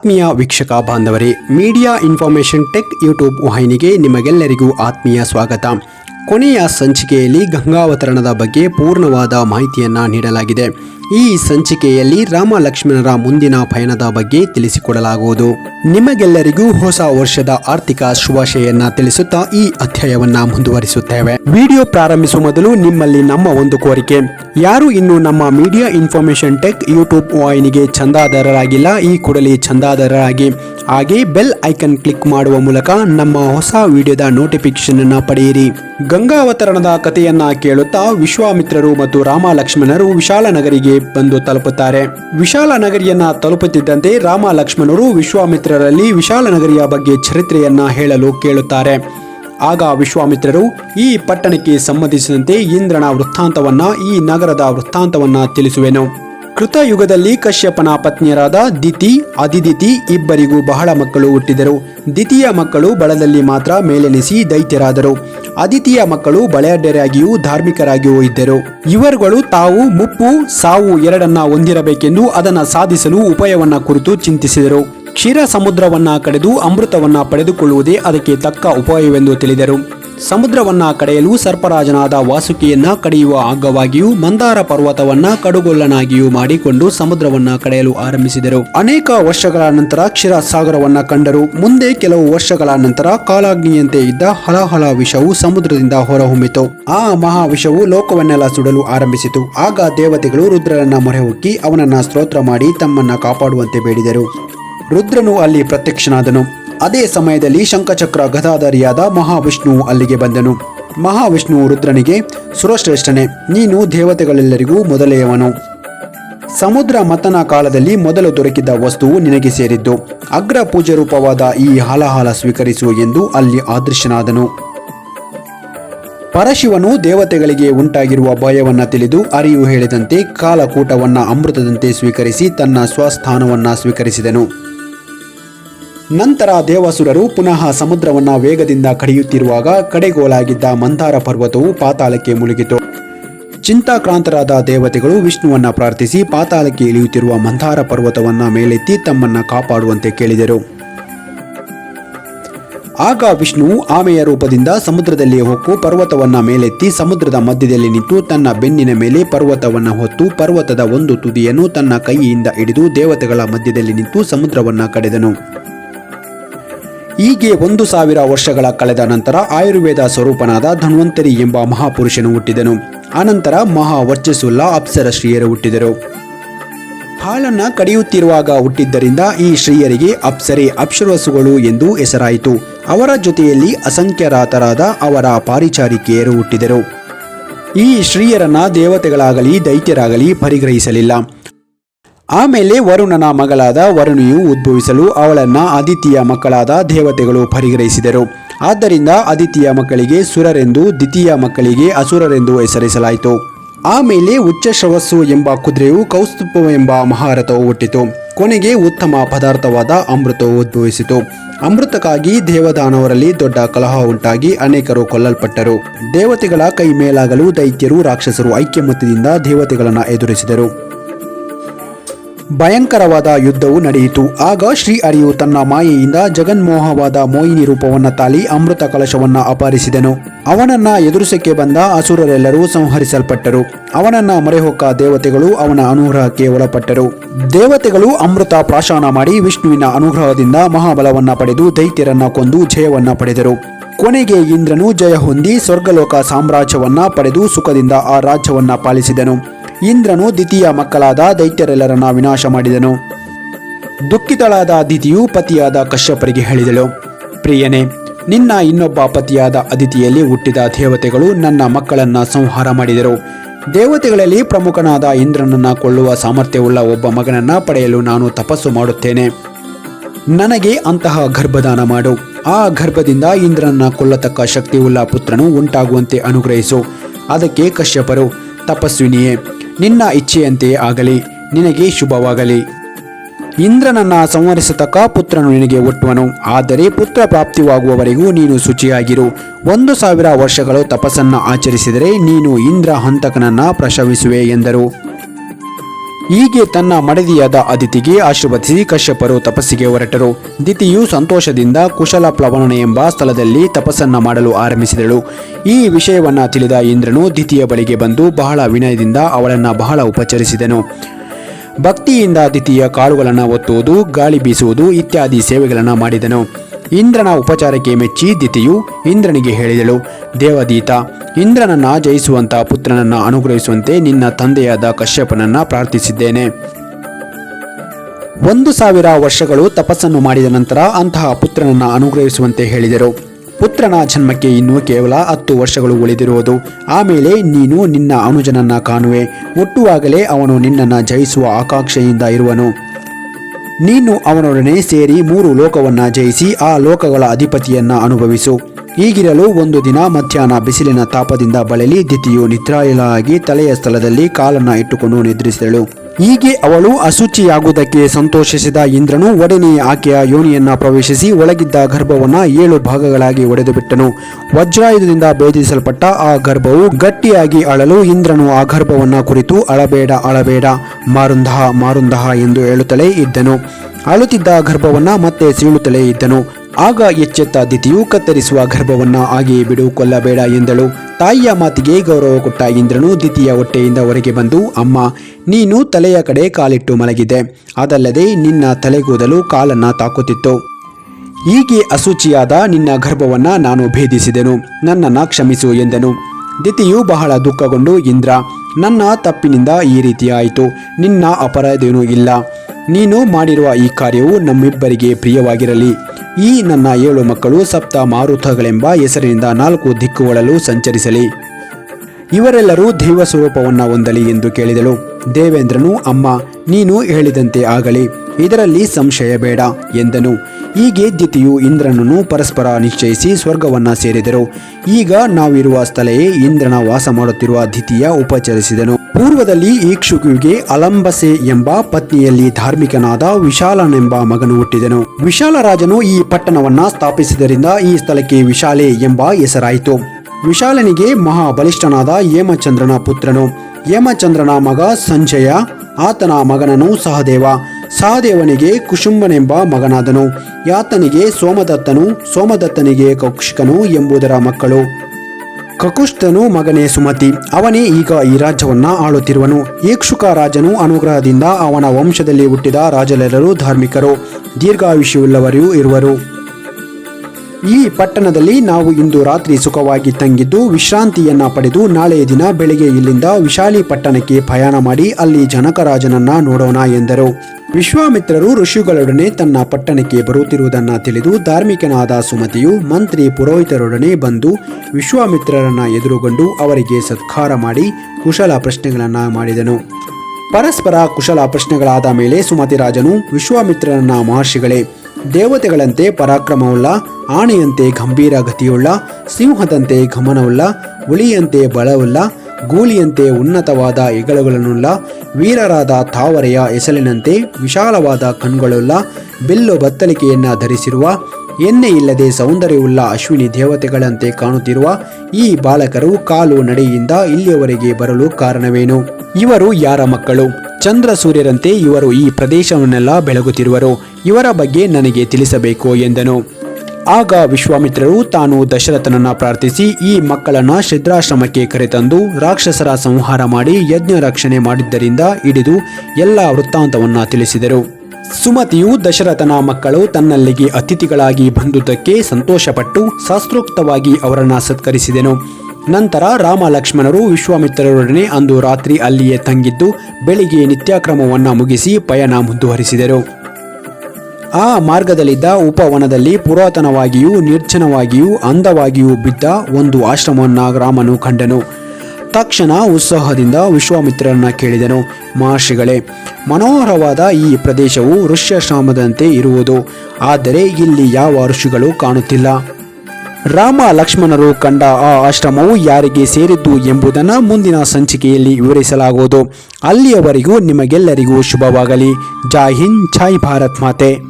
ಆತ್ಮೀಯ ವೀಕ್ಷಕ ಬಾಂಧವರೇ ಮೀಡಿಯಾ ಇನ್ಫಾರ್ಮೇಷನ್ ಟೆಕ್ ಯೂಟ್ಯೂಬ್ ವಾಹಿನಿಗೆ ನಿಮಗೆಲ್ಲರಿಗೂ ಆತ್ಮೀಯ ಸ್ವಾಗತ. ಕೊನೆಯ ಸಂಚಿಕೆಯಲ್ಲಿ ಗಂಗಾವತರಣದ ಬಗ್ಗೆ ಪೂರ್ಣವಾದ ಮಾಹಿತಿಯನ್ನು ನೀಡಲಾಗಿದೆ. ಈ ಸಂಚಿಕೆಯಲ್ಲಿ ರಾಮ ಲಕ್ಷ್ಮಣರ ಮುಂದಿನ ಪಯಣದ ಬಗ್ಗೆ ತಿಳಿಸಿಕೊಡಲಾಗುವುದು. ನಿಮಗೆಲ್ಲರಿಗೂ ಹೊಸ ವರ್ಷದ ಆರ್ಥಿಕ ಶುಭಾಶಯನ್ನ ತಿಳಿಸುತ್ತಾ ಈ ಅಧ್ಯಾಯವನ್ನ ಮುಂದುವರಿಸುತ್ತೇವೆ. ವಿಡಿಯೋ ಪ್ರಾರಂಭಿಸುವ ಮೊದಲು ನಿಮ್ಮಲ್ಲಿ ನಮ್ಮ ಒಂದು ಕೋರಿಕೆ. ಯಾರು ಇನ್ನು ನಮ್ಮ ಮೀಡಿಯಾ ಇನ್ಫಾರ್ಮೇಶನ್ ಟೆಕ್ ಯೂಟ್ಯೂಬ್ ವಾಹಿನಿಗೆ ಚಂದಾದಾರರಾಗಿಲ್ಲ ಈ ಕೂಡಲೇ ಚಂದಾದಾರರಾಗಿ ಹಾಗೆ ಬೆಲ್ ಐಕನ್ ಕ್ಲಿಕ್ ಮಾಡುವ ಮೂಲಕ ನಮ್ಮ ಹೊಸ ವಿಡಿಯೋದ ನೋಟಿಫಿಕೇಶನ್ ಅನ್ನು ಪಡೆಯಿರಿ. ಗಂಗಾ ಅವತರಣದ ಕಥೆಯನ್ನ ಕೇಳುತ್ತಾ ವಿಶ್ವಾಮಿತ್ರರು ಮತ್ತು ರಾಮ ಲಕ್ಷ್ಮಣರು ವಿಶಾಲ ನಗರಿಗೆ ಬಂದು ತಲುಪುತ್ತಾರೆ. ವಿಶಾಲ ನಗರಿಯನ್ನ ತಲುಪುತ್ತಿದ್ದಂತೆ ರಾಮ ಲಕ್ಷ್ಮಣರು ವಿಶ್ವಾಮಿತ್ರರಲ್ಲಿ ವಿಶಾಲ ನಗರಿಯ ಬಗ್ಗೆ ಚರಿತ್ರೆಯನ್ನ ಹೇಳಲು ಕೇಳುತ್ತಾರೆ. ಆಗ ವಿಶ್ವಾಮಿತ್ರರು ಈ ಪಟ್ಟಣಕ್ಕೆ ಸಂಬಂಧಿಸಿದಂತೆ ಇಂದ್ರನ ವೃತ್ತಾಂತವನ್ನ ಈ ನಗರದ ವೃತ್ತಾಂತವನ್ನ ತಿಳಿಸುವೆನು. ಕೃತಯುಗದಲ್ಲಿ ಕಶ್ಯಪನ ಪತ್ನಿಯರಾದ ದಿತಿ, ಅದಿದಿತಿ ಇಬ್ಬರಿಗೂ ಬಹಳ ಮಕ್ಕಳು ಹುಟ್ಟಿದರು. ದಿತಿಯ ಮಕ್ಕಳು ಬಳದಲ್ಲಿ ಮಾತ್ರ ಮೇಲೆನಿಸಿ ದೈತ್ಯರಾದರು. ಅದಿತಿಯ ಮಕ್ಕಳು ಬಳೆಯಡ್ಡರಾಗಿಯೂ ಧಾರ್ಮಿಕರಾಗಿಯೂ ಇದ್ದರು. ಇವರುಗಳು ತಾವು ಮುಪ್ಪು, ಸಾವು ಎರಡನ್ನ ಹೊಂದಿರಬೇಕೆಂದು ಅದನ್ನ ಸಾಧಿಸಲು ಉಪಾಯವನ್ನ ಕುರಿತು ಚಿಂತಿಸಿದರು. ಕ್ಷೀರ ಸಮುದ್ರವನ್ನ ಕಡೆದು ಅಮೃತವನ್ನ ಪಡೆದುಕೊಳ್ಳುವುದೇ ಅದಕ್ಕೆ ತಕ್ಕ ಉಪಾಯವೆಂದು ತಿಳಿದರು. ಸಮುದ್ರವನ್ನ ಕಡೆಯಲು ಸರ್ಪರಾಜನಾದ ವಾಸುಕಿಯನ್ನ ಕಡಿಯುವ ಅಂಗವಾಗಿಯೂ ಮಂದಾರ ಪರ್ವತವನ್ನ ಕಡುಗೊಲ್ಲನಾಗಿಯೂ ಮಾಡಿಕೊಂಡು ಸಮುದ್ರವನ್ನ ಕಡೆಯಲು ಆರಂಭಿಸಿದರು. ಅನೇಕ ವರ್ಷಗಳ ನಂತರ ಕ್ಷೀರ ಸಾಗರವನ್ನ ಕಂಡರು. ಮುಂದೆ ಕೆಲವು ವರ್ಷಗಳ ನಂತರ ಕಾಲಾಗ್ನಿಯಂತೆ ಇದ್ದ ಹಲಹಲ ವಿಷವು ಸಮುದ್ರದಿಂದ ಹೊರಹೊಮ್ಮಿತು. ಆ ಮಹಾವಿಷವು ಲೋಕವನ್ನೆಲ್ಲ ಸುಡಲು ಆರಂಭಿಸಿತು. ಆಗ ದೇವತೆಗಳು ರುದ್ರನನ್ನ ಮೊರೆ ಹೊಕ್ಕಿ ಅವನನ್ನ ಸ್ತೋತ್ರ ಮಾಡಿ ತಮ್ಮನ್ನ ಕಾಪಾಡುವಂತೆ ಬೇಡಿದರು. ರುದ್ರನು ಅಲ್ಲಿ ಪ್ರತ್ಯಕ್ಷನಾದನು. ಅದೇ ಸಮಯದಲ್ಲಿ ಶಂಖಚಕ್ರ ಗದಾಧಾರಿಯಾದ ಮಹಾವಿಷ್ಣುವು ಅಲ್ಲಿಗೆ ಬಂದನು. ಮಹಾವಿಷ್ಣು ರುದ್ರನಿಗೆ, ಸುರಶ್ರೇಷ್ಠನೇ, ನೀನು ದೇವತೆಗಳೆಲ್ಲರಿಗೂ ಮೊದಲೆಯವನು ಸಮುದ್ರ ಮತನ ಕಾಲದಲ್ಲಿ ಮೊದಲು ದೊರಕಿದ ವಸ್ತುವು ನಿನಗೆ ಸೇರಿದ್ದು. ಅಗ್ರ ಪೂಜೆ ರೂಪವಾದ ಈ ಹಾಲಹಾಲ ಸ್ವೀಕರಿಸು ಎಂದು ಅಲ್ಲಿ ಆದೃಶ್ಯನಾದನು ಪರಶಿವನು ದೇವತೆಗಳಿಗೆ ಉಂಟಾಗಿರುವ ಭಯವನ್ನು ತಿಳಿದು ಅರಿಯು ಹೇಳಿದಂತೆ ಕಾಲಕೂಟವನ್ನ ಅಮೃತದಂತೆ ಸ್ವೀಕರಿಸಿ ತನ್ನ ಸ್ವಸ್ಥಾನವನ್ನ ಸ್ವೀಕರಿಸಿದನು. ನಂತರ ದೇವಸುರರು ಪುನಃ ಸಮುದ್ರವನ್ನ ವೇಗದಿಂದ ಕಡಿಯುತ್ತಿರುವಾಗ ಕಡೆಗೋಲಾಗಿದ್ದ ಮಂದಾರ ಪರ್ವತವು ಪಾತಾಳಕ್ಕೆ ಮುಳುಗಿತು. ಚಿಂತಾಕ್ರಾಂತರಾದ ದೇವತೆಗಳು ವಿಷ್ಣುವನ್ನ ಪ್ರಾರ್ಥಿಸಿ ಪಾತಾಳಕ್ಕೆ ಇಳಿಯುತ್ತಿರುವ ಮಂದಾರ ಪರ್ವತವನ್ನ ಮೇಲೆತ್ತಿ ತಮ್ಮನ್ನ ಕಾಪಾಡುವಂತೆ ಕೇಳಿದರು. ಆಗ ವಿಷ್ಣುವು ಆಮೆಯ ರೂಪದಿಂದ ಸಮುದ್ರದಲ್ಲಿ ಹೊಕ್ಕು ಪರ್ವತವನ್ನ ಮೇಲೆತ್ತಿ ಸಮುದ್ರದ ಮಧ್ಯದಲ್ಲಿ ನಿಂತು ತನ್ನ ಬೆನ್ನಿನ ಮೇಲೆ ಪರ್ವತವನ್ನ ಹೊತ್ತು ಪರ್ವತದ ಒಂದು ತುದಿಯನ್ನು ತನ್ನ ಕೈಯಿಂದ ಹಿಡಿದು ದೇವತೆಗಳ ಮಧ್ಯದಲ್ಲಿ ನಿಂತು ಸಮುದ್ರವನ್ನ ಕಡೆದನು. ಹೀಗೆ ಒಂದು ಸಾವಿರ ವರ್ಷಗಳ ಕಳೆದ ನಂತರ ಆಯುರ್ವೇದ ಸ್ವರೂಪನಾದ ಧನ್ವಂತರಿ ಎಂಬ ಮಹಾಪುರುಷನು ಹುಟ್ಟಿದನು. ಅನಂತರ ಮಹಾ ಅಪ್ಸರ ಶ್ರೀಯರು ಹುಟ್ಟಿದರು. ಹಾಲನ್ನು ಕಡಿಯುತ್ತಿರುವಾಗ ಹುಟ್ಟಿದ್ದರಿಂದ ಈ ಶ್ರೀಯರಿಗೆ ಅಪ್ಸರೆ ಅಪ್ಸರಸುಗಳು ಎಂದು ಹೆಸರಾಯಿತು. ಅವರ ಜೊತೆಯಲ್ಲಿ ಅಸಂಖ್ಯರಾತರಾದ ಅವರ ಪಾರಿಚಾರಿಕೆಯರು ಹುಟ್ಟಿದರು. ಈ ಶ್ರೀಯರನ್ನ ದೇವತೆಗಳಾಗಲಿ ದೈತ್ಯರಾಗಲಿ ಪರಿಗ್ರಹಿಸಲಿಲ್ಲ. ಆಮೇಲೆ ವರುಣನ ಮಗಳಾದ ವರುಣಿಯು ಉದ್ಭವಿಸಲು ಅವಳನ್ನ ಅದಿತಿಯ ಮಕ್ಕಳಾದ ದೇವತೆಗಳು ಪರಿಗ್ರಹಿಸಿದರು. ಆದ್ದರಿಂದ ಅದಿತಿಯ ಮಕ್ಕಳಿಗೆ ಸುರರೆಂದು ದ್ವಿತೀಯ ಮಕ್ಕಳಿಗೆ ಅಸುರರೆಂದು ಹೆಸರಿಸಲಾಯಿತು. ಆಮೇಲೆ ಉಚ್ಚಶ್ರವಸ್ಸು ಎಂಬ ಕುದುರೆಯು ಕೌಸ್ತುಭವೆಂಬ ಮಹಾರಥವು ಹುಟ್ಟಿತು. ಕೊನೆಗೆ ಉತ್ತಮ ಪದಾರ್ಥವಾದ ಅಮೃತವು ಉದ್ಭವಿಸಿತು. ಅಮೃತಕ್ಕಾಗಿ ದೇವದಾನವರಲ್ಲಿ ದೊಡ್ಡ ಕಲಹ ಉಂಟಾಗಿ ಅನೇಕರು ಕೊಲ್ಲಲ್ಪಟ್ಟರು. ದೇವತೆಗಳ ಕೈ ಮೇಲಾಗಲು ದೈತ್ಯರು ರಾಕ್ಷಸರು ಐಕ್ಯಮತ್ಯದಿಂದ ದೇವತೆಗಳನ್ನು ಎದುರಿಸಿದರು. ಭಯಂಕರವಾದ ಯುದ್ಧವು ನಡೆಯಿತು. ಆಗ ಶ್ರೀ ಹರಿಯು ತನ್ನ ಮಾಯೆಯಿಂದ ಜಗನ್ಮೋಹವಾದ ಮೋಹಿನಿ ರೂಪವನ್ನ ತಾಳಿ ಅಮೃತ ಕಲಶವನ್ನ ಅಪಹರಿಸಿದನು. ಅವನನ್ನ ಎದುರಿಸಕ್ಕೆ ಬಂದ ಅಸುರರೆಲ್ಲರೂ ಸಂಹರಿಸಲ್ಪಟ್ಟರು. ಅವನನ್ನ ಮೊರೆಹೊಕ್ಕ ದೇವತೆಗಳು ಅವನ ಅನುಗ್ರಹಕ್ಕೆ ಒಳಪಟ್ಟರು. ದೇವತೆಗಳು ಅಮೃತ ಪ್ರಾಶಾನ ಮಾಡಿ ವಿಷ್ಣುವಿನ ಅನುಗ್ರಹದಿಂದ ಮಹಾಬಲವನ್ನ ಪಡೆದು ದೈತ್ಯರನ್ನ ಕೊಂದು ಜಯವನ್ನ ಪಡೆದರು. ಕೊನೆಗೆ ಇಂದ್ರನು ಜಯ ಹೊಂದಿ ಸ್ವರ್ಗಲೋಕ ಸಾಮ್ರಾಜ್ಯವನ್ನ ಪಡೆದು ಸುಖದಿಂದ ಆ ರಾಜ್ಯವನ್ನ ಪಾಲಿಸಿದನು. ಇಂದ್ರನು ದ್ವಿತೀಯ ಮಕ್ಕಳಾದ ದೈತ್ಯರೆಲ್ಲರನ್ನ ವಿನಾಶ ಮಾಡಿದನು. ದುಃಖಿತಳಾದ ದಿತಿಯು ಪತಿಯಾದ ಕಶ್ಯಪರಿಗೆ ಹೇಳಿದಳು, ಪ್ರಿಯನೇ, ನಿನ್ನ ಇನ್ನೊಬ್ಬ ಪತಿಯಾದ ಅದಿತಿಯಲ್ಲಿ ಹುಟ್ಟಿದ ದೇವತೆಗಳು ನನ್ನ ಮಕ್ಕಳನ್ನ ಸಂಹಾರ ಮಾಡಿದರು. ದೇವತೆಗಳಲ್ಲಿ ಪ್ರಮುಖನಾದ ಇಂದ್ರನನ್ನ ಕೊಳ್ಳುವ ಸಾಮರ್ಥ್ಯವುಳ್ಳ ಒಬ್ಬ ಮಗನನ್ನ ಪಡೆಯಲು ನಾನು ತಪಸ್ಸು ಮಾಡುತ್ತೇನೆ. ನನಗೆ ಅಂತಹ ಗರ್ಭದಾನ ಮಾಡು. ಆ ಗರ್ಭದಿಂದ ಇಂದ್ರನನ್ನ ಕೊಲ್ಲತಕ್ಕ ಶಕ್ತಿಯುಳ್ಳ ಪುತ್ರನು ಉಂಟಾಗುವಂತೆ ಅನುಗ್ರಹಿಸು. ಅದಕ್ಕೆ ಕಶ್ಯಪರು, ತಪಸ್ವಿನಿಯೇ ನಿನ್ನ ಇಚ್ಛೆಯಂತೆಯೇ ಆಗಲಿ, ನಿನಗೆ ಶುಭವಾಗಲಿ. ಇಂದ್ರನನ್ನ ಸಂಹರಿಸತಕ್ಕ ಪುತ್ರನು ನಿನಗೆ ಹುಟ್ಟುವನು. ಆದರೆ ಪುತ್ರ ಪ್ರಾಪ್ತಿವಾಗುವವರೆಗೂ ನೀನು ಶುಚಿಯಾಗಿರು. ಒಂದು ಸಾವಿರ ವರ್ಷಗಳು ತಪಸ್ಸನ್ನ ಆಚರಿಸಿದರೆ ನೀನು ಇಂದ್ರ ಹಂತಕನನ್ನ ಪ್ರಶವಿಸುವೆ ಎಂದರು. ಹೀಗೆ ತನ್ನ ಮಡದಿಯಾದ ಅದಿತಿಗೆ ಆಶೀರ್ವದಿಸಿ ಕಶ್ಯಪರು ತಪಸ್ಸಿಗೆ ಹೊರಟರು. ದಿತಿಯು ಸಂತೋಷದಿಂದ ಕುಶಲ ಪ್ಲವನ ಎಂಬ ಸ್ಥಳದಲ್ಲಿ ತಪಸ್ಸನ್ನ ಮಾಡಲು ಆರಂಭಿಸಿದಳು. ಈ ವಿಷಯವನ್ನ ತಿಳಿದ ಇಂದ್ರನು ದಿತಿಯ ಬಳಿಗೆ ಬಂದು ಬಹಳ ವಿನಯದಿಂದ ಅವಳನ್ನ ಬಹಳ ಉಪಚರಿಸಿದನು. ಭಕ್ತಿಯಿಂದ ದಿತಿಯ ಕಾಳುಗಳನ್ನು ಒತ್ತುವುದು, ಗಾಳಿ ಬೀಸುವುದು ಇತ್ಯಾದಿ ಸೇವೆಗಳನ್ನು ಮಾಡಿದನು. ಇಂದ್ರನ ಉಪಚಾರಕ್ಕೆ ಮೆಚ್ಚಿ ದಿತಿಯು ಇಂದ್ರನಿಗೆ ಹೇಳಿದಳು, ದೇವದೀತ, ಇಂದ್ರನನ್ನ ಜಯಿಸುವಂತಹ ಪುತ್ರನನ್ನ ಅನುಗ್ರಹಿಸುವಂತೆ ನಿನ್ನ ತಂದೆಯಾದ ಕಶ್ಯಪನನ್ನ ಪ್ರಾರ್ಥಿಸಿದ್ದೇನೆ. ಒಂದು ಸಾವಿರ ವರ್ಷಗಳು ತಪಸ್ಸನ್ನು ಮಾಡಿದ ನಂತರ ಅಂತಹ ಪುತ್ರನನ್ನ ಅನುಗ್ರಹಿಸುವಂತೆ ಹೇಳಿದರು. ಪುತ್ರನ ಜನ್ಮಕ್ಕೆ ಇನ್ನೂ ಕೇವಲ ಹತ್ತು ವರ್ಷಗಳು ಉಳಿದಿರುವುದು. ಆಮೇಲೆ ನೀನು ನಿನ್ನ ಅನುಜನನ್ನ ಕಾಣುವೆ. ಹುಟ್ಟುವಾಗಲೇ ಅವನು ನಿನ್ನನ್ನು ಜಯಿಸುವ ಆಕಾಂಕ್ಷೆಯಿಂದ ಇರುವನು. ನೀನು ಅವನೊಡನೆ ಸೇರಿ ಮೂರು ಲೋಕವನ್ನ ಜಯಿಸಿ ಆ ಲೋಕಗಳ ಅಧಿಪತಿಯನ್ನ ಅನುಭವಿಸು. ಈಗಿರಲು ಒಂದು ದಿನ ಮಧ್ಯಾಹ್ನ ಬಿಸಿಲಿನ ತಾಪದಿಂದ ಬಳಲಿ ದಿತಿಯು ನಿದ್ರಾಯಿಲಾಗಿ ತಲೆಯ ಸ್ಥಳದಲ್ಲಿ ಕಾಲನ್ನ ಇಟ್ಟುಕೊಂಡು ನಿದ್ರಿಸಿದಳು. ಹೀಗೆ ಅವಳು ಅಶುಚಿಯಾಗುವುದಕ್ಕೆ ಸಂತೋಷಿಸಿದ ಇಂದ್ರನು ಒಡನೆ ಆಕೆಯ ಯೋನಿಯನ್ನ ಪ್ರವೇಶಿಸಿ ಒಳಗಿದ್ದ ಗರ್ಭವನ್ನ ಏಳು ಭಾಗಗಳಾಗಿ ಒಡೆದು ಬಿಟ್ಟನು ವಜ್ರಾಯುಧದಿಂದ ಭೇದಿಸಲ್ಪಟ್ಟ ಆ ಗರ್ಭವು ಗಟ್ಟಿಯಾಗಿ ಅಳಲು ಇಂದ್ರನು ಆ ಗರ್ಭವನ್ನ ಕುರಿತು ಅಳಬೇಡ ಅಳಬೇಡ ಮಾರುಂದಹ ಮಾರುಂದಹ ಎಂದು ಹೇಳುತ್ತಲೇ ಇದ್ದನು. ಅಳುತ್ತಿದ್ದ ಗರ್ಭವನ್ನ ಮತ್ತೆ ಸೀಳುತ್ತಲೇ ಇದ್ದನು. ಆಗ ಎಚ್ಚೆತ್ತ ದಿತಿಯು ಕತ್ತರಿಸುವ ಗರ್ಭವನ್ನ ಹಾಗೆಯೇ ಬಿಡು, ಕೊಲ್ಲಬೇಡ ಎಂದಳು. ತಾಯಿಯ ಮಾತಿಗೆ ಗೌರವ ಕೊಟ್ಟ ಇಂದ್ರನು ದಿತಿಯ ಹೊಟ್ಟೆಯಿಂದ ಹೊರಗೆ ಬಂದು, ಅಮ್ಮ, ನೀನು ತಲೆಯ ಕಡೆ ಕಾಲಿಟ್ಟು ಮಲಗಿದೆ. ಅದಲ್ಲದೆ ನಿನ್ನ ತಲೆಗೂದಲು ಕಾಲನ್ನ ತಾಕುತ್ತಿತ್ತು. ಹೀಗೆ ಅಸೂಚಿಯಾದ ನಿನ್ನ ಗರ್ಭವನ್ನ ನಾನು ಭೇದಿಸಿದೆನು. ನನ್ನನ್ನ ಕ್ಷಮಿಸು ಎಂದನು. ದಿತಿಯು ಬಹಳ ದುಃಖಗೊಂಡು, ಇಂದ್ರ, ನನ್ನ ತಪ್ಪಿನಿಂದ ಈ ರೀತಿಯಾಯಿತು ನಿನ್ನ ಅಪರಾಧೇನೂ ಇಲ್ಲ. ನೀನು ಮಾಡಿರುವ ಈ ಕಾರ್ಯವು ನಮ್ಮಿಬ್ಬರಿಗೆ ಪ್ರಿಯವಾಗಿರಲಿ. ಈ ನನ್ನ ಏಳು ಮಕ್ಕಳು ಸಪ್ತ ಮಾರುತಗಳೆಂಬ ಹೆಸರಿನಿಂದ ನಾಲ್ಕು ದಿಕ್ಕುಗಳಲ್ಲೂ ಸಂಚರಿಸಲಿ. ಇವರೆಲ್ಲರೂ ದೈವ ಸ್ವರೂಪವನ್ನ ಹೊಂದಲಿ ಎಂದು ಕೇಳಿದಳು. ದೇವೇಂದ್ರನು, ಅಮ್ಮ, ನೀನು ಹೇಳಿದಂತೆ ಆಗಲಿ. ಇದರಲ್ಲಿ ಸಂಶಯ ಬೇಡ, ಎಂದನು. ಹೀಗೆ ಗೇದ್ಯತೆಯು ಇಂದ್ರನನ್ನು ಪರಸ್ಪರ ನಿಶ್ಚಯಿಸಿ ಸ್ವರ್ಗವನ್ನ ಸೇರಿದರು. ಈಗ ನಾವಿರುವ ಸ್ಥಳೆಯೇ ಇಂದ್ರನ ವಾಸ ಮಾಡುತ್ತಿರುವ ದಿತಿಯ ಉಪಚರಿಸಿದನು. ಪೂರ್ವದಲ್ಲಿ ಈಕ್ಷುಕುವಿಗೆ ಅಲಂಬಸೆ ಎಂಬ ಪತ್ನಿಯಲ್ಲಿ ಧಾರ್ಮಿಕನಾದ ವಿಶಾಲನೆಂಬ ಮಗನು ಹುಟ್ಟಿದನು. ವಿಶಾಲ ರಾಜನು ಈ ಪಟ್ಟಣವನ್ನ ಸ್ಥಾಪಿಸಿದರಿಂದ ಈ ಸ್ಥಳಕ್ಕೆ ವಿಶಾಲೆ ಎಂಬ ಹೆಸರಾಯಿತು. ವಿಶಾಲನಿಗೆ ಮಹಾಬಲಿಷ್ಠನಾದ ಹೇಮಚಂದ್ರನ ಪುತ್ರನು. ಹೇಮಚಂದ್ರನ ಮಗ ಸಂಜಯ, ಆತನ ಮಗನನು ಸಹದೇವ. ಸಹದೇವನಿಗೆ ಕುಶುಂಬನೆಂಬ ಮಗನಾದನು. ಯಾತನಿಗೆ ಸೋಮದತ್ತನು, ಸೋಮದತ್ತನಿಗೆ ಕೌಕ್ಷಿಕನು ಎಂಬುದರ ಮಕ್ಕಳು. ಕಕುಷ್ಠನು ಮಗನೇ ಸುಮತಿ, ಅವನೇ ಈಗ ಈ ರಾಜ್ಯವನ್ನ ಆಳುತ್ತಿರುವನು. ಏಕ್ಷುಕ ರಾಜನು ಅನುಗ್ರಹದಿಂದ ಅವನ ವಂಶದಲ್ಲಿ ಹುಟ್ಟಿದ ರಾಜರೆಲ್ಲರೂ ಧಾರ್ಮಿಕರು ದೀರ್ಘಾಯುಷ್ಯವುಳ್ಳವರೂ ಇರುವರು. ಈ ಪಟ್ಟಣದಲ್ಲಿ ನಾವು ಇಂದು ರಾತ್ರಿ ಸುಖವಾಗಿ ತಂಗಿದ್ದು, ವಿಶ್ರಾಂತಿಯನ್ನ ಪಡೆದು ನಾಳೆಯ ದಿನ ಬೆಳಿಗ್ಗೆ ಇಲ್ಲಿಂದ ವಿಶಾಲಿ ಪಟ್ಟಣಕ್ಕೆ ಪ್ರಯಾಣ ಮಾಡಿ ಅಲ್ಲಿ ಜನಕರಾಜನನ್ನ ನೋಡೋಣ ಎಂದರು. ವಿಶ್ವಾಮಿತ್ರರು ಋಷಿಗಳೊಡನೆ ತನ್ನ ಪಟ್ಟಣಕ್ಕೆ ಬರುತ್ತಿರುವುದನ್ನು ತಿಳಿದು ಧಾರ್ಮಿಕನಾದ ಸುಮತಿಯು ಮಂತ್ರಿ ಪುರೋಹಿತರೊಡನೆ ಬಂದು ವಿಶ್ವಾಮಿತ್ರರನ್ನ ಎದುರುಗೊಂಡು ಅವರಿಗೆ ಸತ್ಕಾರ ಮಾಡಿ ಕುಶಲ ಪ್ರಶ್ನೆಗಳನ್ನ ಮಾಡಿದನು. ಪರಸ್ಪರ ಕುಶಲ ಪ್ರಶ್ನೆಗಳಾದ ಮೇಲೆ ಸುಮತಿ ರಾಜನು ವಿಶ್ವಾಮಿತ್ರರನ್ನ ಮಹರ್ಷಿಗಳೇ, ದೇವತೆಗಳಂತೆ ಪರಾಕ್ರಮವುಳ್ಳ ಆಣೆಯಂತೆ ಗಂಭೀರ ಗತಿಯುಳ್ಳ, ಸಿಂಹದಂತೆ ಗಮನವುಳ್ಳ, ಹುಲಿಯಂತೆ ಬಲವುಳ್ಳ ಗೂಳಿಯಂತೆ ಉನ್ನತವಾದ ಹೆಗಲುಗಳನ್ನುಳ್ಳ ವೀರರಾದ ತಾವರೆಯ ಎಸಲಿನಂತೆ ವಿಶಾಲವಾದ ಕಣ್ಗಳುಳ್ಳ ಬೆಲ್ಲು ಬತ್ತಲಿಕೆಯನ್ನು ಧರಿಸಿರುವ, ಎಣ್ಣೆ ಇಲ್ಲದೆ ಸೌಂದರ್ಯವುಳ್ಳ ಅಶ್ವಿನಿ ದೇವತೆಗಳಂತೆ ಕಾಣುತ್ತಿರುವ ಈ ಬಾಲಕರು ಕಾಲು ನಡೆಯಿಂದ ಇಲ್ಲಿಯವರೆಗೆ ಬರಲು ಕಾರಣವೇನು? ಇವರು ಯಾರ ಮಕ್ಕಳು? ಚಂದ್ರ ಸೂರ್ಯರಂತೆ ಇವರು ಈ ಪ್ರದೇಶವನ್ನೆಲ್ಲ ಬೆಳಗುತ್ತಿರುವರು. ಇವರ ಬಗ್ಗೆ ನನಗೆ ತಿಳಿಸಬೇಕು ಎಂದನು. ಆಗ ವಿಶ್ವಾಮಿತ್ರರು ತಾನು ದಶರಥನನ್ನ ಪ್ರಾರ್ಥಿಸಿ ಈ ಮಕ್ಕಳನ್ನ ಶಿದ್ರಾಶ್ರಮಕ್ಕೆ ಕರೆತಂದು ರಾಕ್ಷಸರ ಸಂಹಾರ ಮಾಡಿ ಯಜ್ಞ ರಕ್ಷಣೆ ಮಾಡಿದ್ದರಿಂದ ಹಿಡಿದು ಎಲ್ಲ ವೃತ್ತಾಂತವನ್ನ ತಿಳಿಸಿದರು. ಸುಮತಿಯು ದಶರಥನ ಮಕ್ಕಳು ತನ್ನಲ್ಲಿಗೆ ಅತಿಥಿಗಳಾಗಿ ಬಂದುದಕ್ಕೆ ಸಂತೋಷಪಟ್ಟು ಶಾಸ್ತ್ರೋಕ್ತವಾಗಿ ಅವರನ್ನ ಸತ್ಕರಿಸಿದೆನು. ನಂತರ ರಾಮ ಲಕ್ಷ್ಮಣರು ವಿಶ್ವಾಮಿತ್ರರೊಡನೆ ಅಂದು ರಾತ್ರಿ ಅಲ್ಲಿಯೇ ತಂಗಿದ್ದು, ಬೆಳಿಗ್ಗೆ ನಿತ್ಯಾಕ್ರಮವನ್ನ ಮುಗಿಸಿ ಪಯಣ ಮುಂದುವರಿಸಿದರು. ಆ ಮಾರ್ಗದಲ್ಲಿದ್ದ ಉಪವನದಲ್ಲಿ ಪುರಾತನವಾಗಿಯೂ ನಿರ್ಜನವಾಗಿಯೂ ಅಂದವಾಗಿಯೂ ಬಿದ್ದ ಒಂದು ಆಶ್ರಮವನ್ನು ರಾಮನು ಕಂಡನು. ತಕ್ಷಣ ಉತ್ಸಾಹದಿಂದ ವಿಶ್ವಾಮಿತ್ರರನ್ನ ಕೇಳಿದನು, ಮಹರ್ಷಿಗಳೇ, ಮನೋಹರವಾದ ಈ ಪ್ರದೇಶವು ಋಷ್ಯಾಶ್ರಮದಂತೆ ಇರುವುದು, ಆದರೆ ಇಲ್ಲಿ ಯಾವ ಋಷಿಗಳು ಕಾಣುತ್ತಿಲ್ಲ. ರಾಮ ಲಕ್ಷ್ಮಣರು ಕಂಡ ಆ ಆಶ್ರಮವು ಯಾರಿಗೆ ಸೇರಿದ್ದು ಎಂಬುದನ್ನು ಮುಂದಿನ ಸಂಚಿಕೆಯಲ್ಲಿ ವಿವರಿಸಲಾಗುವುದು. ಅಲ್ಲಿಯವರೆಗೂ ನಿಮಗೆಲ್ಲರಿಗೂ ಶುಭವಾಗಲಿ. ಜೈ ಹಿಂದ್ ಭಾರತ್ ಮಾತೆ.